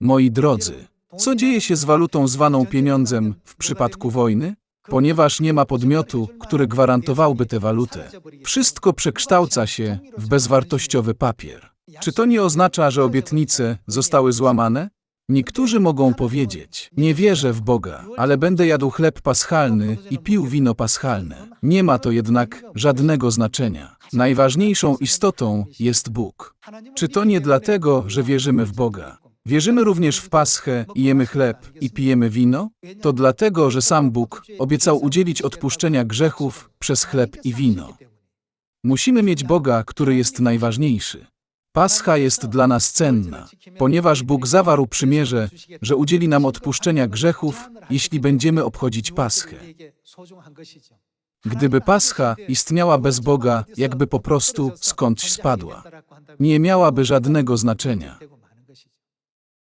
Moi drodzy, co dzieje się z walutą zwaną pieniądzem w przypadku wojny? Ponieważ nie ma podmiotu, który gwarantowałby tę walutę, wszystko przekształca się w bezwartościowy papier. Czy to nie oznacza, że obietnice zostały złamane? Niektórzy mogą powiedzieć: Nie wierzę w Boga, ale będę jadł chleb paschalny i pił wino paschalne. Nie ma to jednak żadnego znaczenia. Najważniejszą istotą jest Bóg. Czy to nie dlatego, że wierzymy w Boga? Wierzymy również w Paschę i jemy chleb i pijemy wino? To dlatego, że sam Bóg obiecał udzielić odpuszczenia grzechów przez chleb i wino. Musimy mieć Boga, który jest najważniejszy. Pascha jest dla nas cenna, ponieważ Bóg zawarł przymierze, że udzieli nam odpuszczenia grzechów, jeśli będziemy obchodzić Paschę. Gdyby Pascha istniała bez Boga, jakby po prostu skądś spadła, nie miałaby żadnego znaczenia.